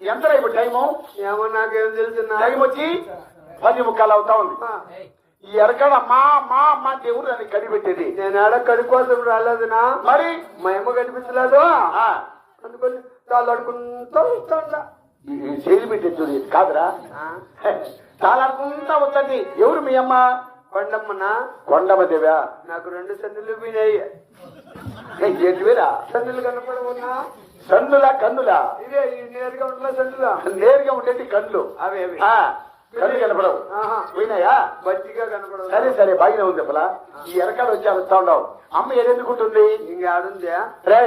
ఎంత ఇప్పుడు టైము ఏమో నాకేం తెలుసున్నా టైం వచ్చి పది ముక్కలు అవుతా ఉంది. ఈ ఎరకడ మా మా మా దేవుడు నన్ను కనిపెట్టేది. నేను ఆడ కడి కోసం రాలేదునా మరి? మా అమ్మ కనిపించలేదు. అందుకని తాళాడుకుంటూ వస్తాడా ఈ ఈ శైలి పెట్టే చూడు ఇది కాదురా. చాలాడుకుంటా వస్తుంది. ఎవరు మీ అమ్మ? పండమ్మనా కొండమ్మ దేవ్యా నాకు రెండు సందులు పోయినాయి ఏంటివేరా సందులు కనపడవునా కన్నులా కన్నులా ఇదే నేరుగా సందులా? నేరుగా ఉండేది కళ్ళు అవి కళ్ళు కనపడవు. పోయినాయా? బజ్జిగా కనపడవు. సరే సరే బాగానే ఉంది అసలు. ఈ ఎరకాడ వచ్చి వస్తా ఉండవు అమ్మ ఏదెందుకుంటుంది ఇంక ఆడుందే? రే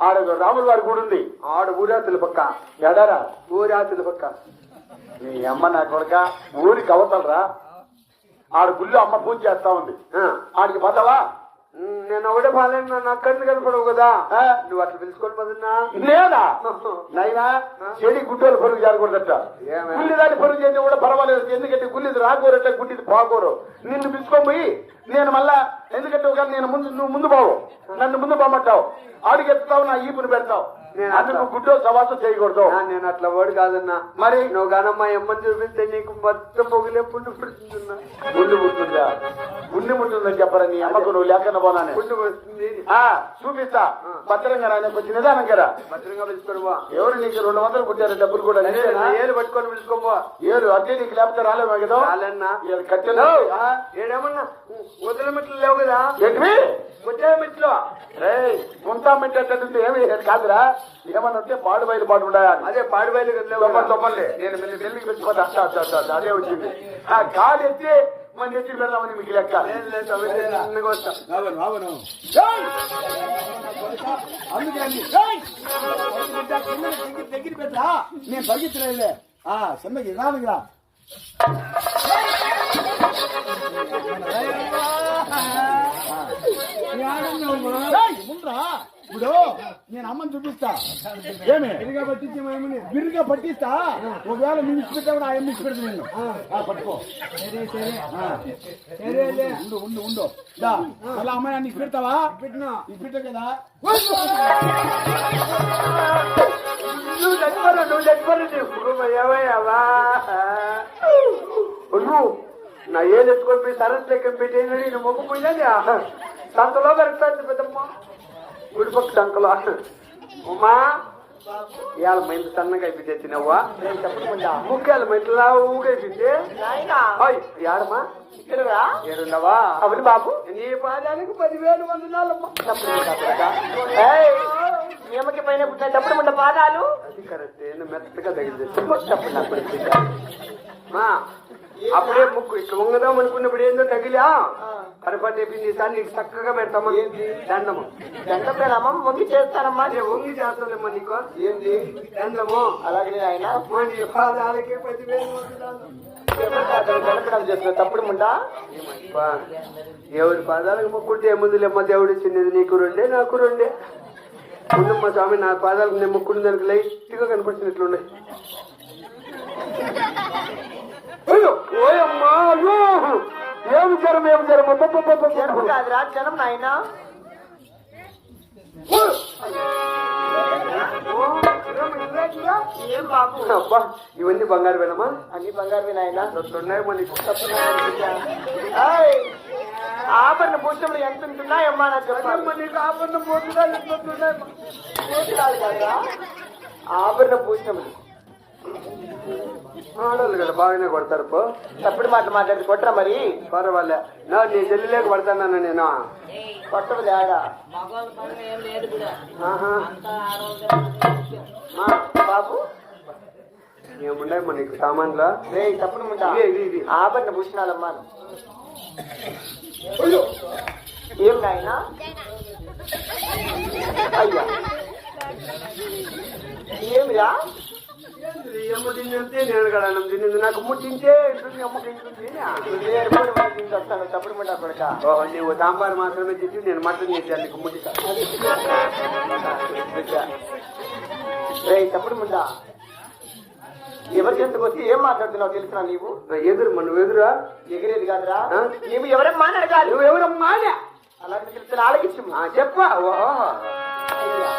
ఆడ రాముల వారి గుడి ఉంది. ఆడ ఊరాతుల పక్క. ఎడారా? ఊరాతుల పక్క. నీ అమ్మ నా కొడక ఊరికి అవతలరా? ఆడ గుళ్ళు అమ్మ పూజ చేస్తా ఉంది. ఆడికి ఉమ్, నేను ఒకటే పాలైన నా కళ్ళు కనపడవు కదా? నువ్వు అట్లా పిలుచుకొని పోతున్నా లేదా నైనా చెడి గుడ్డోలు పరుగు చేరకూడదట ఏమే? గుల్లి దాని పరుగు చేస్తే కూడా పర్వాలేదు ఎందుకంటే గుల్లిది రాకూరట గుడ్డిది పోకూరు నిన్ను పిలుచుకొని పోయి నేను మళ్ళా ఎందుకంటే ఒకవేళ నేను ముందు నువ్వు ముందు పోవు. నన్ను ముందు పోమంటావు. ఆడికి ఎత్తుతావు నా ఈపుని పెడతావు. నేను అందుకు గుడ్డో సవాసం చేయకూడదు. నేను అట్లా వాడు కాదన్నా. మరి నువ్వు గానమ్మా ఎమ్మని చూపిస్తే నీకు మొత్తం పొగిలే పుండు పుడుతుందన్నా. గుండు పుట్టిందా గుండు చెప్పరా నీ అమ్మకు నువ్వు లేకుండా పోనానే పుణ్యం వస్తుంది ఆ చూపిస్తా. భద్రంగా రాని కొంచెం నిదానం కదా భద్రంగా పిలుచుకొని పో. ఎవరు నీకు రెండు వందలు కొట్టారు డబ్బులు కూడా? ఏలు పట్టుకొని పిలుచుకొని పో. ఏలు అట్లే నీకు లేకపోతే రాలేమా కదా? ఇవాళ కట్టెలు ఏడేమన్నా? వదిన మెట్లు లేవు కదా? ఏంటివి? వచ్చే మెట్లు. రేయ్ ముంతా మెట్టేటట్టు ఏమి? కాదురా? ఏమన్నా ఉంటే పాడు బయలు పాటు ఉండయా? అదే పాడి బయలు లేవు తొమ్మలు నేను మెల్లికి పెట్టుకోదా. అదే వచ్చింది ఆ గాలి ఎత్తి మన ఎత్తి పెడదామని మీకు లెక్క. అందుకని దగ్గర పెట్టా నేను పరిగెత్తలేదులే. ఆ రానుగా ఉండరా ఇప్పుడు నేను అమ్మని చూపిస్తా. ఏమి? విరిగా పట్టించి విరిగా పట్టిస్తా? ఒకవేళ నేను ఇచ్చిపెట్టా కూడా ఆయన ఇచ్చిపెడతా నేను ఆ, పట్టుకో. ఉండు ఉండు ఉండు. అలా అమ్మాయి నీకు పెడతావా పెట్టినా నీకు పెట్టా కదా? నువ్వు చచ్చిపోరా నువ్వు చచ్చిపోరా నువ్వు నా ఏళ్ళు ఎత్తుకొని పోయి సరస్సు లెక్క పెట్టేది మొగ్గు పోయినది సంతలో పెడతాను పెద్దమ్మ. గుడిపక్క సంకలో ఉమ్మా ఇవాళ మా ఇంత సన్నగా అయిపోతే తినవ్వా ముక్కాల మా ఇంట్లో ఊగా అయిపోతే అవును బాబు. నీ పాదానికి పదివేలు వందనాలమ్మా. నియమకి పైన తప్పుడు ఉన్న పాదాలు. అది కరెక్ట్. మెత్తగా తగిలింది. మా అప్పుడే ముక్కు ఇట్లా వంగదాం అనుకున్నప్పుడు ఏందో తగిలా. కరపతి అయిపోయింది సార్ నీకు చక్కగా పెడతామా? దండము. దండప్రేమమ్మ మొగ్గి చేస్తానమ్మా అదే వంగి చేస్తానమ్మా నీకు? ఏంది? దండము. అలాగే ఆయన పాదాలకి పదివేలు చేస్తున్న తప్పుడు ముండా? ఎవరి పాదాలకు మొక్కుంటే ఏముందిలేమ్మా? దేవుడు ఇచ్చినది నీకు రెండే నాకు రెండే. ఉండమ్మా స్వామి నా పాదాలకు నేను మొక్కున్న దానికి లైట్గా కనపడుతున్నట్లున్నాయి. అయ్యో ఓయమ్మా అయ్యో. ఏమి జ్వరం ఏమి జ్వరం కాదురా నాయన. జ్వరం ఇలాంటిదా? ఏం బాబు? అబ్బా ఇవన్నీ బంగారు వేనమ్మా అన్ని బంగారు నాయన. ఉన్నాయి మళ్ళీ. ఆభరణ భూషణలు ఎంత ఉంటున్నాయమ్మా నాకు చెప్పాలి. నీకు ఆపన్న పోతుందా ఇట్లున్నాయి భూషణాలు కాదురా. ఆభరణ భూషణములు. ఆడవాళ్ళు కదా బాగానే కొడతారు పో. తప్పుడు మాట మాట్లాడి కొట్టరా మరి? పర్వాలే. నా నీ చెల్లి లేక పడతాను నేను. కొట్టదు మా బాబు. ఏమున్నాయి మన నీకు సామాన్లు? రే తప్పుడు ఇవి. ఆభరణ భూషణాలమ్మా ఏం నాయన? అయ్యా. ఏమిరా? ఎమ్మ తింటే నేను కూడా అన్నం తినింది నాకు ముట్టించే ఇంటుంది మనకి వస్తాను తప్పుడు కొడక ఓహో నీవు సాంబార్ మాత్రమే తిట్టి నేను మటన్ చేశాను నీకు ముట్టిస్తా రే తప్పుడు ముండా ఎవరి చెంతకు వచ్చి ఏం మాట్లాడుతున్నావు తెలుసునా నీవు? ఎదురు మన ఎదురా ఎగిరేది కాదురా? నీవు ఎవరేం మాట్లాడగాలి నువ్వెవరమ్మా అలాంటి తెలుస్తున్న ఆలకించు. చెప్పా. ఓహో. అయ్యా.